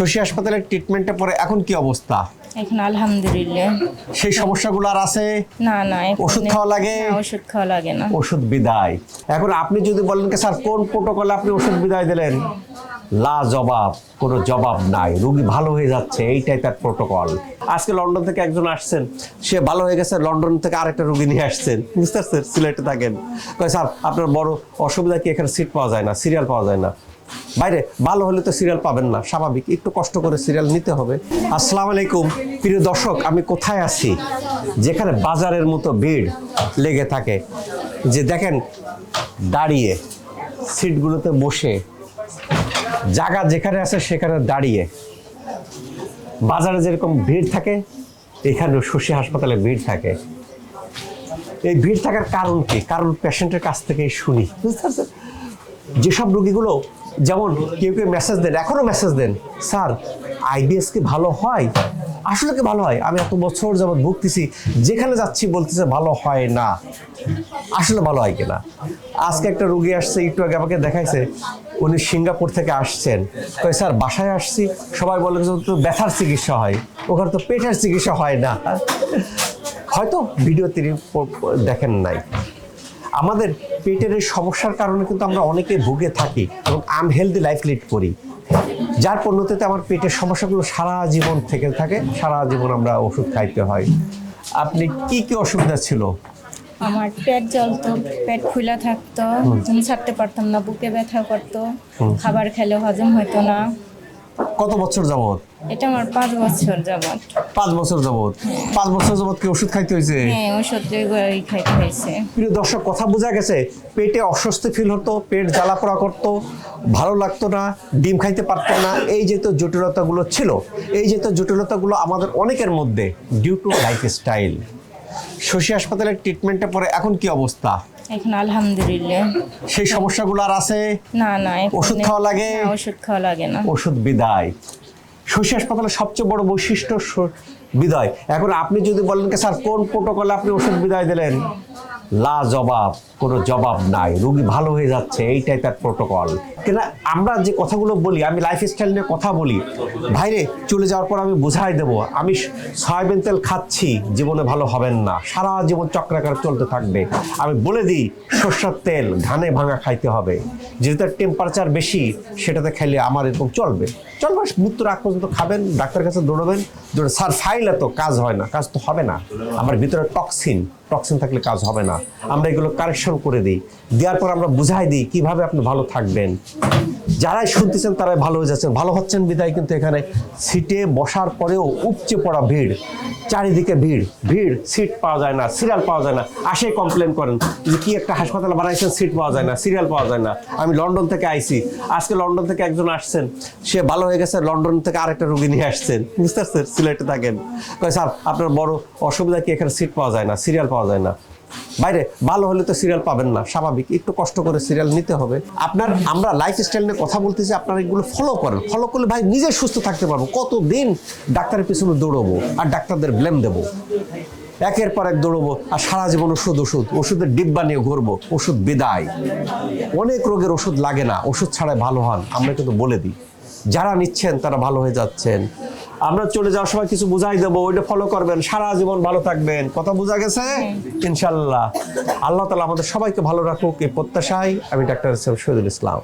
শশী হাসপাতালের ট্রিটমেন্টে পরে এখন কি অবস্থা? এখন আলহামদুলিল্লাহ। সেই সমস্যাগুলো আর আছে? না না ওষুধ। খাওয়া লাগে? ওষুধ খাওয়া লাগে না। ওষুধ বিদায়। এখন আপনি যদি বলেন কি স্যার কোন প্রোটোকলে আপনি ওষুধ বিদায় দিলেন? লা জবাব কোনো জবাব নাই। রুগী ভালো হয়ে যাচ্ছে এইটাই তার প্রোটোকল আজকে লন্ডন থেকে একজন আসছেন সে ভালো হয়ে গেছে লন্ডন থেকে আরেকটা রুগী নিয়ে আসছেন। বুঝতে পারছেন? সিলেটে থাকেন। স্যার আপনার বড় অসুবিধা কি? এখানে সিট পাওয়া যায় না সিরিয়াল পাওয়া যায় না। বাইরে, ভালো হলে তো সিরিয়াল পাবেন না, স্বাভাবিক। একটু কষ্ট করে সিরিয়াল নিতে হবে। আসসালামু আলাইকুম। প্রিয় দর্শক, আমি কোথায় আছি? যেখানে বাজারের মতো ভিড় লেগে থাকে। যে দেখেন, দাঁড়িয়ে, সিটগুলোতে বসে, জায়গা যেখানে আছে সেখানে দাঁড়িয়ে। বাজারে যেরকম ভিড় থাকে, এখানেও শশী হাসপাতালে ভিড় থাকে। এই ভিড় থাকার কারণ কি? কারণ পেশেন্টের কাছ থেকেই শুনি। বুঝতে পারছেন? যেসব রুগীগুলো, যেমন কেউ কেউ মেসেজ দেন, এখনও মেসেজ দেন, স্যার আইবিএস কি ভালো হয়? আসলে কি ভালো হয়? আমি এত বছর যাবৎ ভুগতেছি, যেখানে যাচ্ছি বলতেছে ভালো হয় না। আসলে ভালো হয় কিনা? আজকে একটা রুগী আসছে, একটু আগে আমাকে দেখাইছে, উনি সিঙ্গাপুর থেকে আসছেন। কই স্যার, বাসায় আসছি। সবাই বলে যে তো ব্যথার চিকিৎসা হয় ওখানে তো পেটের চিকিৎসা হয় না। হয়তো ভিডিও তিনি দেখেন নাই। আমাদের পেটের এই সমস্যার কারণে কিন্তু আমরা অনেকে ভুগে থাকি এবং আনহেলদি লাইফ লিড করি। যার পরিণতিতে আমার পেটের সমস্যাগুলো সারা জীবন থেকে থাকে সারা জীবন আমরা ওষুধ খাইতে হয়। আপনি কি কি অসুবিধা ছিল? আমার পেট জ্বলতো পেট ফুলা থাকতো ছাড়তে পারতাম না বুকে ব্যথা করতো খাবার খেলে হজম হতো না। কত বছর যাবত এটা আমার পাঁচ বছর যাবত পাঁচ বছর যাবত পাঁচ বছর যাবত কি ওষুধ খাইতে হয়েছে হ্যাঁ ওষুধ খাইতে হয়েছে প্রিয় দর্শক কথা বোঝা গেছে পেটে অস্বস্তি ফিল হতো পেট জ্বালা পোড়া করতো ভালো লাগতো না ডিম খাইতে পারতো না এই যে তো জটিলতাগুলো ছিল এই যে তো জটিলতাগুলো আমাদের অনেকের মধ্যে due to life style Shashi হাসপাতালের ট্রিটমেন্টে পরে এখন কি অবস্থা? এখন আলহামদুলিল্লাহ। সেই সমস্যাগুলো আর আছে? না না ওষুধ। খাওয়া লাগে? ওষুধ খাওয়া লাগে না। ওষুধ বিদায়। শশী হাসপাতালের সবচেয়ে বড় বৈশিষ্ট্য বিদায়। এখন আপনি যদি বলেন কি স্যার কোন প্রোটোকলে আপনি ওষুধ বিদায় দিলেন? লা জবাব কোনো জবাব নাই। রুগী ভালো হয়ে যাচ্ছে এইটাই তার প্রোটোকল কিনা আমরা যে কথাগুলো বলি, আমি লাইফ স্টাইল নিয়ে কথা বলি, ভাইরে, চলে যাওয়ার পর আমি বুঝাই দেব। আমি সয়াবিন তেল খাচ্ছি, জীবনে ভালো হবেন না। সারা জীবন চক্রাকার চলতে থাকবে। আমি বলে দিই, সর্ষের তেল ঘানে ভাঙা খাইতে হবে। যেহেতু টেম্পারেচার বেশি, সেটাতে খাইলে আমার এরকম চলবে। চলবে মৃত্যুর আগ পর্যন্ত খাবেন, ডাক্তারের কাছে দৌড়বেন। দৌড়ে স্যার ফাইলে তো কাজ হয় না, কাজ তো হবে না। আমার ভিতরে টক্সিন টক্সিন থাকলে কাজ হবে না। আমরা এগুলো কারেকশন করে দিই। দেওয়ার পর আমরা বুঝাই দিই কীভাবে আপনি ভালো থাকবেন। যারাই শুনতেছেন তারাই ভালো হয়ে যাচ্ছেন। ভালো হচ্ছেন বিদায় কিন্তু এখানে সিটে বসার পরেও উপচে পড়া ভিড়, চারিদিকে ভিড় ভিড়, সিট পাওয়া যায় না, সিরিয়াল পাওয়া যায় না। আসে কমপ্লেন করেন যে কি একটা হাসপাতালে বানাইছেন, সিট পাওয়া যায় না, সিরিয়াল পাওয়া যায় না। আমি লন্ডন থেকে আইছি, আজকে লন্ডন থেকে একজন আসছেন, সে ভালো হয়ে গেছে, লন্ডন থেকে আরেকটা রুগী নিয়ে আসছেন। বুঝতে পারছেন? সিলেটে থাকেন। স্যার, আপনার বড় অসুবিধা কি? এখানে সিট পাওয়া যায় না, সিরিয়াল পাওয়া যায় না। বাইরে, ভালো হলে তো সিরিয়াল পাবেন না, স্বাভাবিক। একটু কষ্ট করে সিরিয়াল নিতে হবে। আপনার, আমরা লাইফ স্টাইল নিয়ে কথা বলতেছি, আপনারা এগুলো ফলো করেন। ফলো করলে ভাই নিজে সুস্থ থাকতে পারব। কতদিন ডাক্তারের পিছনে দৌড়বো আর ডাক্তারদের ব্লেম দেবো? একের পর এক দৌড়বো আর সারা জীবন ওষুধ ওষুধ, ওষুধের ডিব্বা নিয়ে ঘুরবো, ওষুধ বিদায়। অনেক রোগের ওষুধ লাগে না, ওষুধ ছাড়াই ভালো হন, আমরা কিন্তু বলে দিই। যারা নিচ্ছেন, তারা ভালো হয়ে যাচ্ছেন। আমরা চলে যাওয়ার সময় কিছু বুঝাই দেবো ওইটা ফলো করবেন। সারা জীবন ভালো থাকবেন। কথা বোঝা গেছে? ইনশাল্লাহ। আল্লাহ তালা আমাদের সবাইকে ভালো রাখুক এই প্রত্যাশায় আমি ডাক্তার শহীদুল ইসলাম।